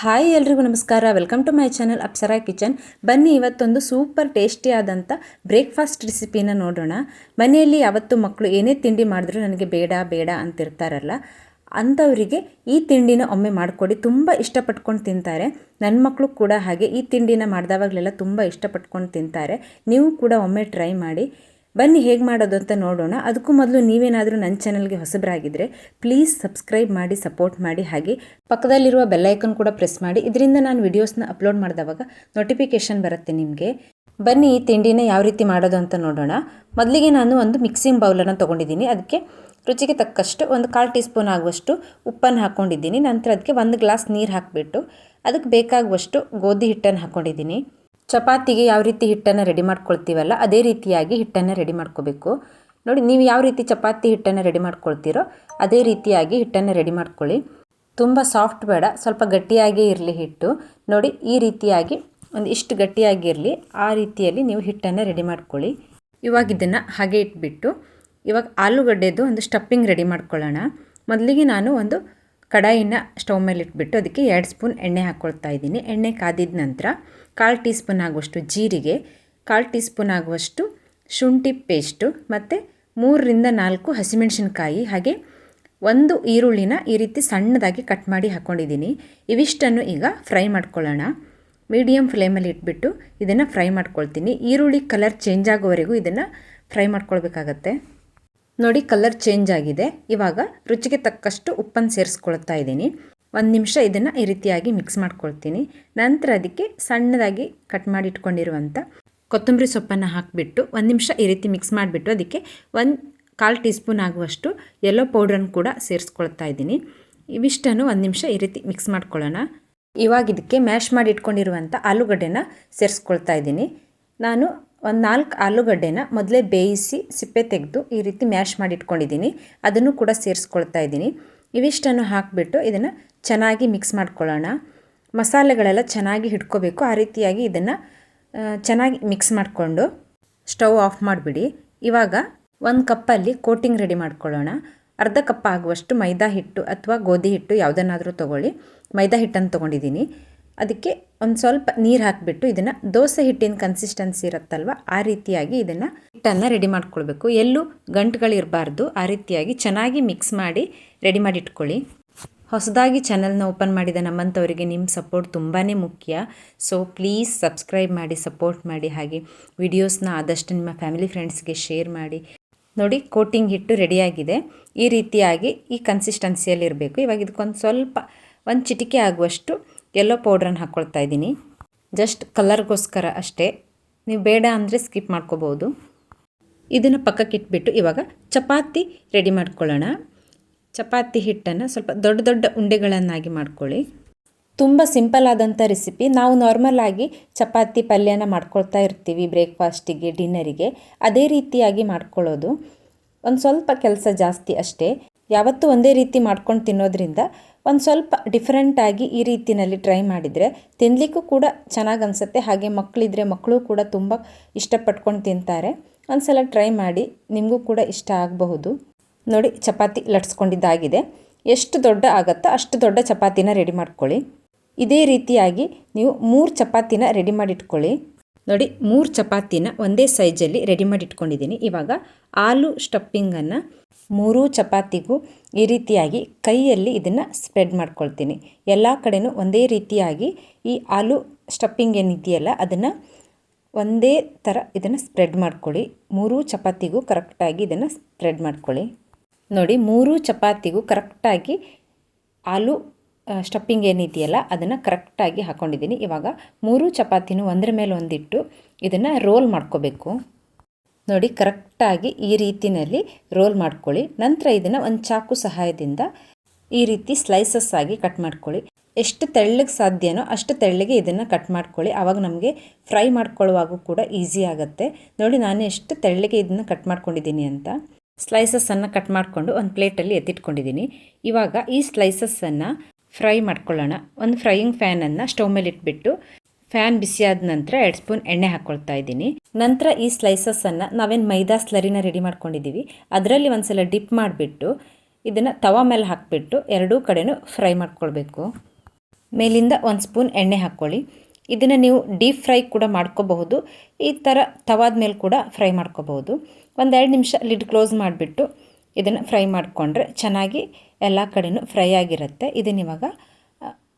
Hi ಎಲ್ರಿಗೂ ನಮಸ್ಕಾರ. Welcome to my channel Apsara kitchen ಬನ್ನಿ, ಇವತ್ತೊಂದು ಸೂಪರ್ ಟೇಸ್ಟಿ ಆದಂಥ ಬ್ರೇಕ್ಫಾಸ್ಟ್ ರೆಸಿಪಿನ ನೋಡೋಣ. ಮನೆಯಲ್ಲಿ ಯಾವತ್ತು ಮಕ್ಕಳು ಏನೇ ತಿಂಡಿ ಮಾಡಿದ್ರು ನನಗೆ ಬೇಡ ಬೇಡ ಅಂತಿರ್ತಾರಲ್ಲ. ಅಂಥವರಿಗೆ ಈ ತಿಂಡಿನ ಒಮ್ಮೆ ಮಾಡಿಕೊಡಿ. ತುಂಬ ಇಷ್ಟಪಟ್ಕೊಂಡು ತಿಂತಾರೆ. ನನ್ನ ಮಕ್ಕಳು ಕೂಡ ಹಾಗೆ ಈ ತಿಂಡಿನ ಮಾಡಿದವಾಗಲೆಲ್ಲ ತುಂಬ ಇಷ್ಟಪಟ್ಕೊಂಡು ತಿಂತಾರೆ. ನೀವು ಕೂಡ ಒಮ್ಮೆ ಟ್ರೈ ಮಾಡಿ. ಬನ್ನಿ ಹೇಗೆ ಮಾಡೋದು ಅಂತ ನೋಡೋಣ. ಅದಕ್ಕೂ ಮೊದಲು ನೀವೇನಾದರೂ ನನ್ನ ಚಾನಲ್ಗೆ ಹೊಸಬರಾಗಿದ್ದರೆ ಪ್ಲೀಸ್ ಸಬ್ಸ್ಕ್ರೈಬ್ ಮಾಡಿ ಸಪೋರ್ಟ್ ಮಾಡಿ ಹಾಗೆ ಪಕ್ಕದಲ್ಲಿರುವ ಬೆಲ್ಲೈಕನ್ ಕೂಡ ಪ್ರೆಸ್ ಮಾಡಿ. ಇದರಿಂದ ನಾನು ವಿಡಿಯೋಸ್ನ ಅಪ್ಲೋಡ್ ಮಾಡಿದವಾಗ ನೋಟಿಫಿಕೇಷನ್ ಬರುತ್ತೆ ನಿಮಗೆ. ಬನ್ನಿ ಈ ತಿಂಡಿನ ಯಾವ ರೀತಿ ಮಾಡೋದು ಅಂತ ನೋಡೋಣ. ಮೊದಲಿಗೆ ನಾನು ಒಂದು ಮಿಕ್ಸಿಂಗ್ ಬೌಲನ್ನು ತೊಗೊಂಡಿದ್ದೀನಿ. ಅದಕ್ಕೆ ರುಚಿಗೆ ತಕ್ಕಷ್ಟು ಒಂದು ಕಾಲು ಟೀ ಸ್ಪೂನ್ ಆಗುವಷ್ಟು ಉಪ್ಪನ್ನು ಹಾಕ್ಕೊಂಡಿದ್ದೀನಿ ನಂತರ ಅದಕ್ಕೆ ಒಂದು ಗ್ಲಾಸ್ ನೀರು ಹಾಕಿಬಿಟ್ಟು ಅದಕ್ಕೆ ಬೇಕಾಗುವಷ್ಟು ಗೋಧಿ ಹಿಟ್ಟನ್ನು ಹಾಕ್ಕೊಂಡಿದ್ದೀನಿ ಚಪಾತಿಗೆ ಯಾವ ರೀತಿ ಹಿಟ್ಟನ್ನು ರೆಡಿ ಮಾಡ್ಕೊಳ್ತೀವಲ್ಲ, ಅದೇ ರೀತಿಯಾಗಿ ಹಿಟ್ಟನ್ನು ರೆಡಿ ಮಾಡ್ಕೋಬೇಕು. ನೋಡಿ, ನೀವು ಯಾವ ರೀತಿ ಚಪಾತಿ ಹಿಟ್ಟನ್ನು ರೆಡಿ ಮಾಡ್ಕೊಳ್ತೀರೋ, ಅದೇ ರೀತಿಯಾಗಿ ಹಿಟ್ಟನ್ನು ರೆಡಿ ಮಾಡ್ಕೊಳ್ಳಿ. ತುಂಬ ಸಾಫ್ಟ್ ಬೇಡ, ಸ್ವಲ್ಪ ಗಟ್ಟಿಯಾಗೇ ಇರಲಿ ಹಿಟ್ಟು. ನೋಡಿ, ಈ ರೀತಿಯಾಗಿ, ಒಂದು ಇಷ್ಟು ಗಟ್ಟಿಯಾಗಿರಲಿ ಆ ರೀತಿಯಲ್ಲಿ ನೀವು ಹಿಟ್ಟನ್ನು ರೆಡಿ ಮಾಡ್ಕೊಳ್ಳಿ. ಇವಾಗ ಇದನ್ನು ಹಾಗೆ ಇಟ್ಬಿಟ್ಟು, ಇವಾಗ ಆಲೂಗಡ್ಡೆದು ಒಂದು ಸ್ಟಫಿಂಗ್ ರೆಡಿ ಮಾಡ್ಕೊಳ್ಳೋಣ. ಮೊದಲಿಗೆ ನಾನು ಒಂದು ಕಡಾಯಿನ ಸ್ಟವ್ ಮೇಲೆ ಇಟ್ಬಿಟ್ಟು, ಅದಕ್ಕೆ ಎರಡು ಸ್ಪೂನ್ ಎಣ್ಣೆ ಹಾಕ್ಕೊಳ್ತಾ ಇದ್ದೀನಿ. ಎಣ್ಣೆ ಕಾದಿದ ನಂತರ ಕಾಲು ಟೀ ಸ್ಪೂನ್ ಆಗುವಷ್ಟು ಜೀರಿಗೆ, ಕಾಲು ಟೀ ಸ್ಪೂನ್ ಆಗುವಷ್ಟು ಶುಂಠಿ ಪೇಸ್ಟು ಮತ್ತು ಮೂರರಿಂದ ನಾಲ್ಕು ಹಸಿಮೆಣಸಿನ್ಕಾಯಿ ಹಾಗೆ ಒಂದು ಈರುಳ್ಳಿನ ಈ ರೀತಿ ಸಣ್ಣದಾಗಿ ಕಟ್ ಮಾಡಿ ಹಾಕ್ಕೊಂಡಿದ್ದೀನಿ ಇವಿಷ್ಟನ್ನು ಈಗ ಫ್ರೈ ಮಾಡ್ಕೊಳ್ಳೋಣ. ಮೀಡಿಯಮ್ ಫ್ಲೇಮಲ್ಲಿ ಇಟ್ಬಿಟ್ಟು ಇದನ್ನು ಫ್ರೈ ಮಾಡ್ಕೊಳ್ತೀನಿ. ಈರುಳ್ಳಿ ಕಲರ್ ಚೇಂಜ್ ಆಗೋವರೆಗೂ ಇದನ್ನು ಫ್ರೈ ಮಾಡ್ಕೊಳ್ಬೇಕಾಗತ್ತೆ. ನೋಡಿ ಕಲರ್ ಚೇಂಜ್ ಆಗಿದೆ. ಇವಾಗ ರುಚಿಗೆ ತಕ್ಕಷ್ಟು ಉಪ್ಪನ್ನು ಸೇರಿಸ್ಕೊಳ್ತಾ ಇದ್ದೀನಿ. ಒಂದು ನಿಮಿಷ ಇದನ್ನು ಈ ರೀತಿಯಾಗಿ ಮಿಕ್ಸ್ ಮಾಡ್ಕೊಳ್ತೀನಿ. ನಂತರ ಅದಕ್ಕೆ ಸಣ್ಣದಾಗಿ ಕಟ್ ಮಾಡಿ ಇಟ್ಕೊಂಡಿರುವಂಥ ಕೊತ್ತಂಬರಿ ಸೊಪ್ಪನ್ನು ಹಾಕಿಬಿಟ್ಟು ಒಂದು ನಿಮಿಷ ಈ ರೀತಿ ಮಿಕ್ಸ್ ಮಾಡಿಬಿಟ್ಟು ಅದಕ್ಕೆ ಒಂದು ಕಾಲು ಟೀ ಸ್ಪೂನ್ ಆಗುವಷ್ಟು ಯೆಲ್ಲೋ ಪೌಡ್ರನ್ನು ಕೂಡ ಸೇರಿಸ್ಕೊಳ್ತಾ ಇದ್ದೀನಿ. ಇವಿಷ್ಟನ್ನು ಒಂದು ನಿಮಿಷ ಈ ರೀತಿ ಮಿಕ್ಸ್ ಮಾಡ್ಕೊಳ್ಳೋಣ. ಇವಾಗ ಇದಕ್ಕೆ ಮ್ಯಾಶ್ ಮಾಡಿ ಇಟ್ಕೊಂಡಿರುವಂಥ ಆಲೂಗಡ್ಡೆನ ಸೇರಿಸ್ಕೊಳ್ತಾ ಇದ್ದೀನಿ. ನಾನು ಒಂದು ನಾಲ್ಕು ಆಲೂಗಡ್ಡೆನ ಮೊದಲೇ ಬೇಯಿಸಿ ಸಿಪ್ಪೆ ತೆಗೆದು ಈ ರೀತಿ ಮ್ಯಾಶ್ ಮಾಡಿ ಇಟ್ಕೊಂಡಿದ್ದೀನಿ. ಅದನ್ನು ಕೂಡ ಸೇರಿಸ್ಕೊಳ್ತಾ ಇದ್ದೀನಿ. ಇವಿಷ್ಟನ್ನು ಹಾಕಿಬಿಟ್ಟು ಇದನ್ನು ಚೆನ್ನಾಗಿ ಮಿಕ್ಸ್ ಮಾಡ್ಕೊಳ್ಳೋಣ. ಮಸಾಲೆಗಳೆಲ್ಲ ಚೆನ್ನಾಗಿ ಹಿಡ್ಕೋಬೇಕು. ಆ ರೀತಿಯಾಗಿ ಇದನ್ನು ಚೆನ್ನಾಗಿ ಮಿಕ್ಸ್ ಮಾಡಿಕೊಂಡು ಸ್ಟವ್ ಆಫ್ ಮಾಡಿಬಿಡಿ. ಇವಾಗ ಒಂದು ಕಪ್ಪಲ್ಲಿ ಕೋಟಿಂಗ್ ರೆಡಿ ಮಾಡ್ಕೊಳ್ಳೋಣ. ಅರ್ಧ ಕಪ್ ಆಗುವಷ್ಟು ಮೈದಾ ಹಿಟ್ಟು ಅಥವಾ ಗೋಧಿ ಹಿಟ್ಟು ಯಾವುದನ್ನಾದರೂ ತೊಗೊಳ್ಳಿ. ಮೈದಾ ಹಿಟ್ಟನ್ನು ತೊಗೊಂಡಿದ್ದೀನಿ. ಅದಕ್ಕೆ ಒಂದು ಸ್ವಲ್ಪ ನೀರು ಹಾಕಿಬಿಟ್ಟು ಇದನ್ನು ದೋಸೆ ಹಿಟ್ಟಿನ ಕನ್ಸಿಸ್ಟೆನ್ಸಿ ಇರುತ್ತಲ್ವ, ಆ ರೀತಿಯಾಗಿ ಇದನ್ನು ಹಿಟ್ಟನ್ನು ರೆಡಿ ಮಾಡ್ಕೊಳ್ಬೇಕು. ಎಲ್ಲೂ ಗಂಟುಗಳಿರಬಾರ್ದು ಆ ರೀತಿಯಾಗಿ ಚೆನ್ನಾಗಿ ಮಿಕ್ಸ್ ಮಾಡಿ ರೆಡಿ ಮಾಡಿ ಇಟ್ಕೊಳ್ಳಿ. ಹೊಸದಾಗಿ ಚಾನಲ್ನ ಓಪನ್ ಮಾಡಿದ ನಮ್ಮಂಥವರಿಗೆ ನಿಮ್ಮ ಸಪೋರ್ಟ್ ತುಂಬಾ ಮುಖ್ಯ. ಸೊ ಪ್ಲೀಸ್ ಸಬ್ಸ್ಕ್ರೈಬ್ ಮಾಡಿ ಸಪೋರ್ಟ್ ಮಾಡಿ, ಹಾಗೆ ವಿಡಿಯೋಸ್ನ ಆದಷ್ಟು ನಿಮ್ಮ ಫ್ಯಾಮಿಲಿ ಫ್ರೆಂಡ್ಸ್ಗೆ ಶೇರ್ ಮಾಡಿ. ನೋಡಿ ಕೋಟಿಂಗ್ ಹಿಟ್ಟು ರೆಡಿಯಾಗಿದೆ ಈ ರೀತಿಯಾಗಿ ಈ ಕನ್ಸಿಸ್ಟೆನ್ಸಿಯಲ್ಲಿ ಇರಬೇಕು. ಇವಾಗ ಇದಕ್ಕೊಂದು ಸ್ವಲ್ಪ, ಒಂದು ಚಿಟಿಕೆ ಆಗುವಷ್ಟು ಯೆಲ್ಲೋ ಪೌಡ್ರನ್ನು ಹಾಕ್ಕೊಳ್ತಾ ಇದ್ದೀನಿ. ಜಸ್ಟ್ ಕಲರ್ಗೋಸ್ಕರ ಅಷ್ಟೇ. ನೀವು ಬೇಡ ಅಂದರೆ ಸ್ಕಿಪ್ ಮಾಡ್ಕೋಬೋದು ಇದನ್ನು ಪಕ್ಕಕ್ಕೆ ಇಟ್ಬಿಟ್ಟು ಇವಾಗ ಚಪಾತಿ ರೆಡಿ ಮಾಡ್ಕೊಳ್ಳೋಣ. ಚಪಾತಿ ಹಿಟ್ಟನ್ನು ಸ್ವಲ್ಪ ದೊಡ್ಡ ದೊಡ್ಡ ಉಂಡೆಗಳನ್ನಾಗಿ ಮಾಡ್ಕೊಳ್ಳಿ. ತುಂಬ ಸಿಂಪಲ್ ಆದಂಥ ರೆಸಿಪಿ ನಾವು ನಾರ್ಮಲ್ ಆಗಿ ಚಪಾತಿ ಪಲ್ಯನ ಮಾಡ್ಕೊಳ್ತಾ ಇರ್ತೀವಿ ಬ್ರೇಕ್ಫಾಸ್ಟಿಗೆ ಡಿನ್ನರಿಗೆ ಅದೇ ರೀತಿಯಾಗಿ ಮಾಡ್ಕೊಳ್ಳೋದು. ಒಂದು ಸ್ವಲ್ಪ ಕೆಲಸ ಜಾಸ್ತಿ ಅಷ್ಟೇ. ಯಾವತ್ತೂ ಒಂದೇ ರೀತಿ ಮಾಡ್ಕೊಂಡು ತಿನ್ನೋದ್ರಿಂದ ಒಂದು ಸ್ವಲ್ಪ ಡಿಫ್ರೆಂಟಾಗಿ ಈ ರೀತಿಯಲ್ಲಿ ಟ್ರೈ ಮಾಡಿದರೆ ತಿನ್ನಲಿಕ್ಕೂ ಕೂಡ ಚೆನ್ನಾಗಿ ಅನಿಸುತ್ತೆ. ಹಾಗೆ ಮಕ್ಕಳಿದ್ರೆ ಮಕ್ಕಳು ಕೂಡ ತುಂಬ ಇಷ್ಟಪಟ್ಕೊಂಡು ತಿಂತಾರೆ. ಒಂದು ಸಲ ಟ್ರೈ ಮಾಡಿ ನಿಮಗೂ ಕೂಡ ಇಷ್ಟ ಆಗಬಹುದು. ನೋಡಿ, ಚಪಾತಿ ಲಟ್ಸ್ಕೊಂಡಿದ್ದಾಗಿದೆ. ಎಷ್ಟು ದೊಡ್ಡ ಆಗುತ್ತೋ ಅಷ್ಟು ದೊಡ್ಡ ಚಪಾತಿನ ರೆಡಿ ಮಾಡ್ಕೊಳ್ಳಿ. ಇದೇ ರೀತಿಯಾಗಿ ನೀವು ಮೂರು ಚಪಾತಿನ ರೆಡಿ ಮಾಡಿಟ್ಕೊಳ್ಳಿ. ನೋಡಿ, ಮೂರು ಚಪಾತಿನ ಒಂದೇ ಸೈಜಲ್ಲಿ ರೆಡಿ ಮಾಡಿ ಇಟ್ಕೊಂಡಿದ್ದೀನಿ ಇವಾಗ ಆಲೂ ಸ್ಟಪ್ಪಿಂಗನ್ನು ಮೂರು ಚಪಾತಿಗೂ ಈ ರೀತಿಯಾಗಿ ಕೈಯಲ್ಲಿ ಇದನ್ನು ಸ್ಪ್ರೆಡ್ ಮಾಡ್ಕೊಳ್ತೀನಿ. ಎಲ್ಲ ಕಡೆಯೂ ಒಂದೇ ರೀತಿಯಾಗಿ ಈ ಆಲೂ ಸ್ಟಫಿಂಗ್ ಏನಿದೆಯಲ್ಲ, ಅದನ್ನು ಒಂದೇ ಥರ ಇದನ್ನು ಸ್ಪ್ರೆಡ್ ಮಾಡ್ಕೊಳ್ಳಿ. ಮೂರೂ ಚಪಾತಿಗೂ ಕರೆಕ್ಟಾಗಿ ಇದನ್ನು ಸ್ಪ್ರೆಡ್ ಮಾಡ್ಕೊಳ್ಳಿ. ನೋಡಿ, ಮೂರು ಚಪಾತಿಗೂ ಕರೆಕ್ಟಾಗಿ ಆಲೂ ಸ್ಟಫಿಂಗ್ ಏನಿದೆಯಲ್ಲ, ಅದನ್ನು ಕರೆಕ್ಟಾಗಿ ಹಾಕ್ಕೊಂಡಿದ್ದೀನಿ ಇವಾಗ ಮೂರು ಚಪಾತಿನೂ ಒಂದರ ಮೇಲೆ ಒಂದಿಟ್ಟು ಇದನ್ನು ರೋಲ್ ಮಾಡ್ಕೋಬೇಕು. ನೋಡಿ ಕರೆಕ್ಟಾಗಿ ಈ ರೀತಿಯಲ್ಲಿ ರೋಲ್ ಮಾಡ್ಕೊಳ್ಳಿ. ನಂತರ ಇದನ್ನು ಒಂದು ಚಾಕು ಸಹಾಯದಿಂದ ಈ ರೀತಿ ಸ್ಲೈಸಸ್ ಆಗಿ ಕಟ್ ಮಾಡ್ಕೊಳ್ಳಿ. ಎಷ್ಟು ತೆಳ್ಳಗೆ ಸಾಧ್ಯನೋ ಅಷ್ಟು ತೆಳ್ಳಗೆ ಇದನ್ನು ಕಟ್ ಮಾಡ್ಕೊಳ್ಳಿ. ಆವಾಗ ನಮಗೆ ಫ್ರೈ ಮಾಡ್ಕೊಳ್ಳುವಾಗೂ ಕೂಡ ಈಸಿ ಆಗುತ್ತೆ. ನೋಡಿ, ನಾನು ಎಷ್ಟು ತೆಳ್ಳಗೆ ಇದನ್ನು ಕಟ್ ಮಾಡ್ಕೊಂಡಿದ್ದೀನಿ ಅಂತ. ಸ್ಲೈಸಸ್ಸನ್ನು ಕಟ್ ಮಾಡಿಕೊಂಡು ಒಂದು ಪ್ಲೇಟಲ್ಲಿ ಎತ್ತಿಟ್ಕೊಂಡಿದ್ದೀನಿ. ಇವಾಗ ಈ ಸ್ಲೈಸಸ್ಸನ್ನು ಫ್ರೈ ಮಾಡ್ಕೊಳ್ಳೋಣ. ಒಂದು ಫ್ರೈಯಿಂಗ್ ಫ್ಯಾನನ್ನು ಸ್ಟವ್ ಮೇಲೆ ಇಟ್ಬಿಟ್ಟು ಫ್ಯಾನ್ ಬಿಸಿಯಾದ ನಂತರ ಎರಡು ಸ್ಪೂನ್ ಎಣ್ಣೆ ಹಾಕ್ಕೊಳ್ತಾ ಇದ್ದೀನಿ. ನಂತರ ಈ ಸ್ಲೈಸಸ್ಸನ್ನು ನಾವೇನು ಮೈದಾ ಸ್ಲರಿನ ರೆಡಿ ಮಾಡ್ಕೊಂಡಿದ್ದೀವಿ. ಅದರಲ್ಲಿ ಒಂದ್ಸಲ ಡಿಪ್ ಮಾಡಿಬಿಟ್ಟು ಇದನ್ನು ತವಾ ಮೇಲೆ ಹಾಕಿಬಿಟ್ಟು ಎರಡೂ ಕಡೆನೂ ಫ್ರೈ ಮಾಡ್ಕೊಳ್ಬೇಕು. ಮೇಲಿಂದ ಒಂದು ಸ್ಪೂನ್ ಎಣ್ಣೆ ಹಾಕ್ಕೊಳ್ಳಿ. ಇದನ್ನು ನೀವು ಡೀಪ್ ಫ್ರೈ ಕೂಡ ಮಾಡ್ಕೋಬಹುದು. ಈ ಥರ ತವಾದ ಮೇಲೆ ಕೂಡ ಫ್ರೈ ಮಾಡ್ಕೋಬಹುದು. ಒಂದೆರಡು ನಿಮಿಷ ಲಿಡ್ ಕ್ಲೋಸ್ ಮಾಡಿಬಿಟ್ಟು ಇದನ್ನು ಫ್ರೈ ಮಾಡಿಕೊಂಡ್ರೆ ಚೆನ್ನಾಗಿ ಎಲ್ಲ ಕಡೆಯೂ ಫ್ರೈ ಆಗಿರುತ್ತೆ. ಇದನ್ನ ಇವಾಗ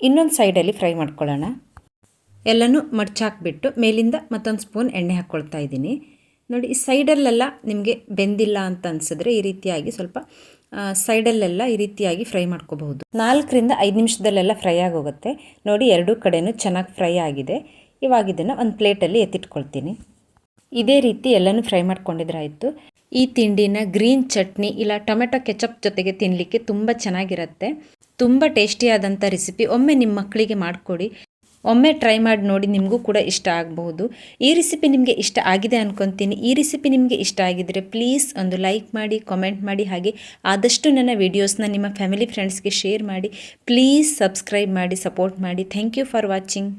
ಇನ್ನೊಂದು ಸೈಡಲ್ಲಿ ಫ್ರೈ ಮಾಡ್ಕೊಳ್ಳೋಣ. ಎಲ್ಲನೂ ಮಡ್ಚಾಕ್ಬಿಟ್ಟು ಮೇಲಿಂದ ಮತ್ತೊಂದು ಸ್ಪೂನ್ ಎಣ್ಣೆ ಹಾಕ್ಕೊಳ್ತಾ ಇದ್ದೀನಿ. ನೋಡಿ, ಈ ಸೈಡಲ್ಲೆಲ್ಲ ನಿಮಗೆ ಬೆಂದಿಲ್ಲ ಅಂತ ಅನಿಸಿದ್ರೆ ಈ ರೀತಿಯಾಗಿ ಸ್ವಲ್ಪ ಸೈಡಲ್ಲೆಲ್ಲ ಈ ರೀತಿಯಾಗಿ ಫ್ರೈ ಮಾಡ್ಕೋಬಹುದು. ನಾಲ್ಕರಿಂದ ಐದು ನಿಮಿಷದಲ್ಲೆಲ್ಲ ಫ್ರೈ ಆಗೋಗುತ್ತೆ. ನೋಡಿ, ಎರಡೂ ಕಡೆಯೂ ಚೆನ್ನಾಗಿ ಫ್ರೈ ಆಗಿದೆ. ಇವಾಗ ಇದನ್ನು ಒಂದು ಪ್ಲೇಟಲ್ಲಿ ಎತ್ತಿಟ್ಕೊಳ್ತೀನಿ. ಇದೇ ರೀತಿ ಎಲ್ಲನೂ ಫ್ರೈ ಮಾಡ್ಕೊಂಡಿದ್ರಾಯಿತು ಈ ತಿಂಡಿನ ಗ್ರೀನ್ ಚಟ್ನಿ ಇಲ್ಲ ಟೊಮೆಟೊ ಕೆಚಪ್ ಜೊತೆಗೆ ತಿನ್ನಲಿಕ್ಕೆ ತುಂಬ ಚೆನ್ನಾಗಿರುತ್ತೆ. ತುಂಬ ಟೇಸ್ಟಿಯಾದಂಥ ರೆಸಿಪಿ. ಒಮ್ಮೆ ನಿಮ್ಮ ಮಕ್ಕಳಿಗೆ ಮಾಡಿಕೊಡಿ. ಒಮ್ಮೆ ಟ್ರೈ ಮಾಡಿ ನೋಡಿ ನಿಮಗೂ ಕೂಡ ಇಷ್ಟ ಆಗಬಹುದು. ಈ ರೆಸಿಪಿ ನಿಮಗೆ ಇಷ್ಟ ಆಗಿದೆ ಅಂದ್ಕೊತೀನಿ ಈ ರೆಸಿಪಿ ನಿಮಗೆ ಇಷ್ಟ ಆಗಿದ್ದರೆ ಪ್ಲೀಸ್ ಒಂದು ಲೈಕ್ ಮಾಡಿ, ಕಾಮೆಂಟ್ ಮಾಡಿ, ಹಾಗೆ ಆದಷ್ಟು ನನ್ನ ವೀಡಿಯೋಸ್ನ ನಿಮ್ಮ ಫ್ಯಾಮಿಲಿ ಫ್ರೆಂಡ್ಸ್ಗೆ ಶೇರ್ ಮಾಡಿ. ಪ್ಲೀಸ್ ಸಬ್ಸ್ಕ್ರೈಬ್ ಮಾಡಿ, ಸಪೋರ್ಟ್ ಮಾಡಿ. Thank you for watching.